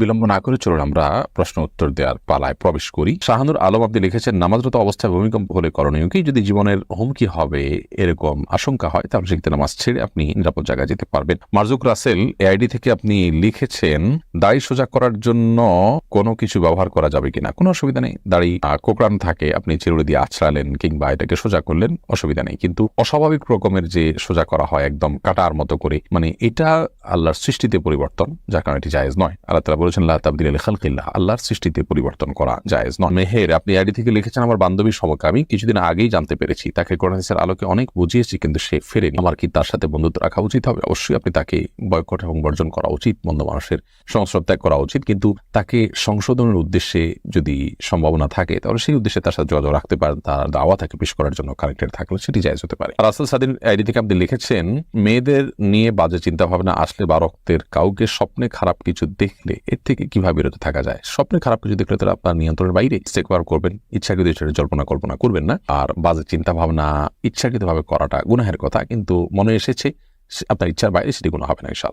বিলম্ব না করে চলুন আমরা প্রশ্ন উত্তর দেওয়ার পালায় প্রবেশ করি। শাহানুর আলম আপনি লিখেছেন নামাজরত অবস্থায় ভূমিকম্প হলে করণীয় কি? যদি জীবনের হুমকি হবে এরকম আশঙ্কা হয় তাহলে সেক্ষেত্রে নামাজ ছেড়ে আপনি নিরাপদ জায়গায় যেতে পারবেন। মার্জুক রাসেল এআইডি থেকে আপনি লিখেছেন দাড়ি সোজা করার জন্য কোনো কিছু ব্যবহার করা যাবে কিনা? কোনো অসুবিধা নেই। দাড়ি আহ, কোকড়ানো থাকে আপনি চিরুড়ি দিয়ে আছড়ালেন কিংবা এটাকে সোজা করলেন অসুবিধা নেই। কিন্তু অস্বাভাবিক রকমের যে সোজা করা হয় একদম কাটার মতো করে মানে এটা আল্লাহর সৃষ্টিতে পরিবর্তন যার কারণে এটি জায়েজ নয়। আল্লাহ তালা বলেছেন আল্লাহর সৃষ্টিতে পরিবর্তন করা জায়েজ নয়। মেহের, আপনি আইডি থেকে লিখেছেন, আমার বান্ধবীর সমকে আমি কিছুদিন আগেই জানতে পেরেছি। তাকে কোরআনের আলোকে অনেক বুঝিয়েছি, কিন্তু সে ফেরেনি। আমার কি তার সাথে বন্ধুত্ব রাখা উচিত হবে? অবশ্যই আপনি তাকে বয়কট এবং বর্জন করা উচিত, মন্দ মানুষের সংস্রব ত্যাগ করা উচিত, কিন্তু তাকে সংশোধনের উদ্দেশ্যে যদি সম্ভাবনা থাকে, তাহলে সেই উদ্দেশ্যে তার সাথে যোগাযোগ রাখতে পারেন, তার দাওয়া তাকে পেশ করার জন্য কানেক্টেড থাকলে সেটি জায়জ হতে পারে। রাসেল সাদিন আইডি থেকে আপনি লিখেছেন, মেয়েদের নিয়ে বাজে চিন্তা ভাবনা আসলে বা রক্তের কাউকে স্বপ্নে খারাপ কিছু দেখলে থেকে কীভাবে বিরত থাকা যায়? স্বপ্নে খারাপ কিছু দেখলে তারা আপনার নিয়ন্ত্রণের বাইরে সেকবার করবেন, ইচ্ছাকৃত সেটা জল্পনা কল্পনা করবেন না। আর বাজে চিন্তা ভাবনা ইচ্ছাকৃতভাবে করাটা গুনাহের কথা, কিন্তু মনে এসেছে আপনার ইচ্ছার বাইরে সেটি কোনো হবে না, ইনশাআল্লাহ।